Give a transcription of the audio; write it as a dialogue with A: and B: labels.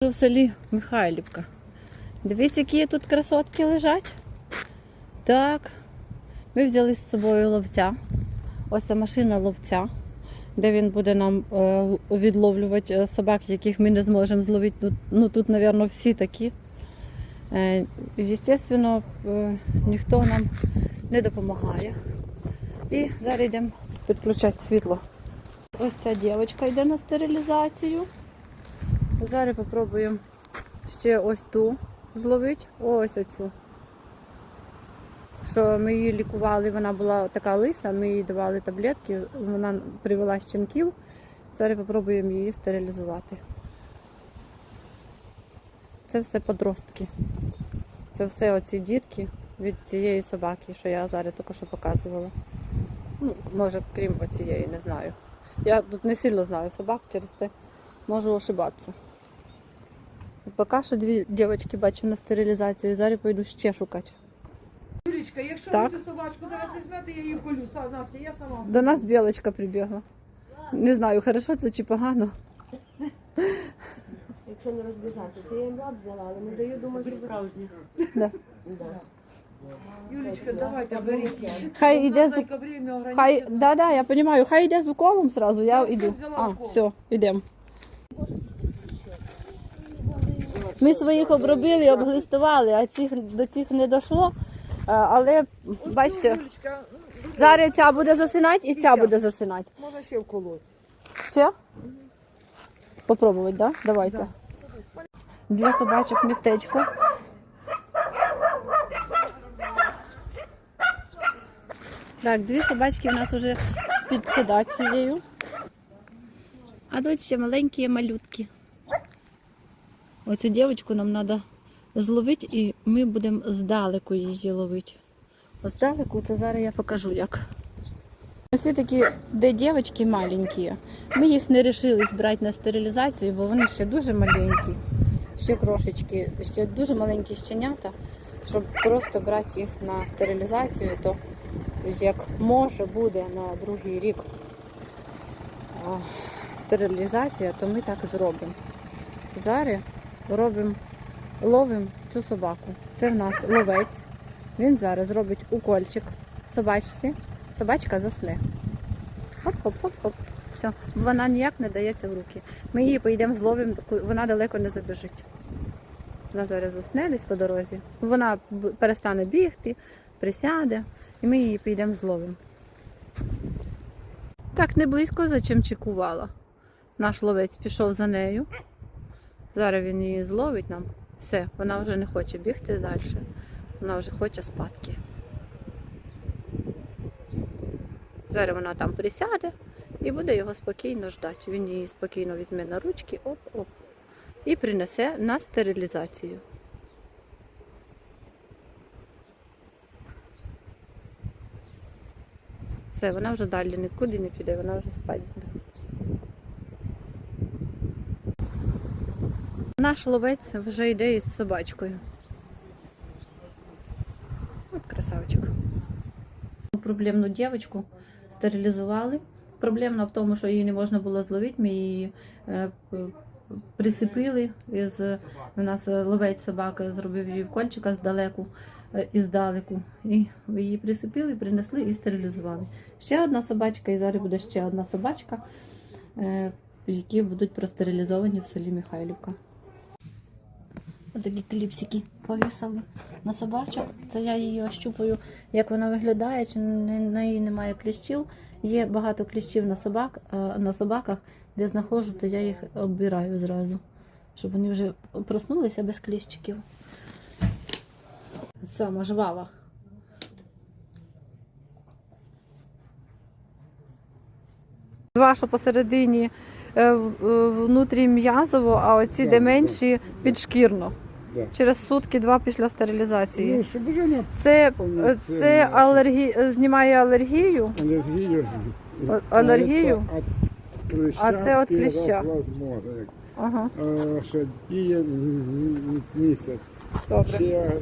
A: В селі Михайлівка. Дивіться, які тут красотки лежать. Так. Ми взяли з собою ловця. Ось ця машина ловця, де він буде нам е, відловлювати е, собак, яких ми не зможемо зловити. Ну, тут, мабуть, всі такі. Звісно, е, ніхто нам не допомагає. І зараз йдемо підключати світло. Ось ця дівчинка йде на стерилізацію. Зараз спробуємо ще ось ту зловити. Ось оцю. Що ми її лікували, вона була така лиса, ми їй давали таблетки, вона привела щенків. Зараз спробуємо її стерилізувати. Це все подростки. Це все оці дітки від цієї собаки, що я зараз тільки що показувала. Ну, може, крім оцієї, не знаю. Я тут не сильно знаю собак, через те можу ошибатися. Поки що дві дівчатки бачу на стерилізацію, зараз пойду ще шукати.
B: Юлічка, якщо
A: Так.
B: ви цю собачку зараз візьмете, я її вколю. Са- Настя, я сама.
A: До нас білочка прибігла. Не знаю, хорошо це чи погано.
C: Якщо не розбіжати, це я їм лад взяла, але не даю, думаю, що справжні.
A: Да.
B: Юлічка, давайте, беріть.
A: Хай йде з
B: время
A: хай, да, да, я розумію, хай йде з уколом сразу, я
B: Я
A: йду. А, все, йдемо. Ми своїх обробили, обглистували, а цих до цих не дійшло. Але бачите, зараз ця буде засинати і ця буде засинати.
B: можна ще вколоти.
A: Ще? Попробувати, да? Давайте. Для собачок містечко. Так, дві собачки у нас вже під седацією. А тут ще маленькі малютки. Оцю дівчинку нам треба зловити і ми будемо здалеку її ловити. Здалеку це зараз я покажу як. Ось такі, де дівчатки маленькі. Ми їх не вирішили збирати на стерилізацію, бо вони ще дуже маленькі, ще крошечки, ще дуже маленькі щенята. Щоб просто брати їх на стерилізацію, то як може буде на другий рік стерилізація, то ми так зробимо. Зараз робимо, ловимо цю собаку. Це в нас ловець. Він зараз робить укольчик собачці. Собачка засне. Хоп-хоп-хоп-хоп. Все. Вона ніяк не дається в руки. Ми її поїдемо зловимо, вона далеко не забіжить. Вона зараз засне десь по дорозі. Вона перестане бігти, присяде, і ми її поїдемо зловимо. Так, не близько за чим. Наш ловець пішов за нею. Зараз він її зловить нам. Все, вона вже не хоче бігти далі. Вона вже хоче спадки. Зараз вона там присяде і буде його спокійно ждати. Він її спокійно візьме на ручки, оп-оп, і принесе на стерилізацію. Все, вона вже далі нікуди не піде, вона вже спать буде. Наш ловець вже йде із собачкою. От красавчик. Проблемну дівчинку стерилізували. Проблемна в тому, що її не можна було зловити. Ми її е, присипили. Із, у нас ловець собака зробив її кольчика здалеку, е, іздалеку. І її присипили, принесли і стерилізували. Ще одна собачка, і зараз буде ще одна собачка, е, які будуть простерилізовані в селі Михайлівка. Отакі кліпсики повісили на собачок. Це я її ощупую, як вона виглядає, чи на неї немає кліщів. Є багато кліщів на, собак, на собаках, де знаходжу, то я їх оббираю зразу, щоб вони вже проснулися без кліщиків. Сама жвава. Два, що посередині е, е, внутрі м'язово, а оці де менші підшкірно.
D: Да.
A: Через сутки два після стерилізації.
D: Ну, щоб вже на
A: Це,
D: повноцінно.
A: це алергі... знімає алергію.
D: алергію.
A: А- алергію?
D: А це від
A: А це від кліща.
D: піроплазмоза, як.
A: Ага,
D: А, що діє м, м, місяць.
A: добре.
D: Ще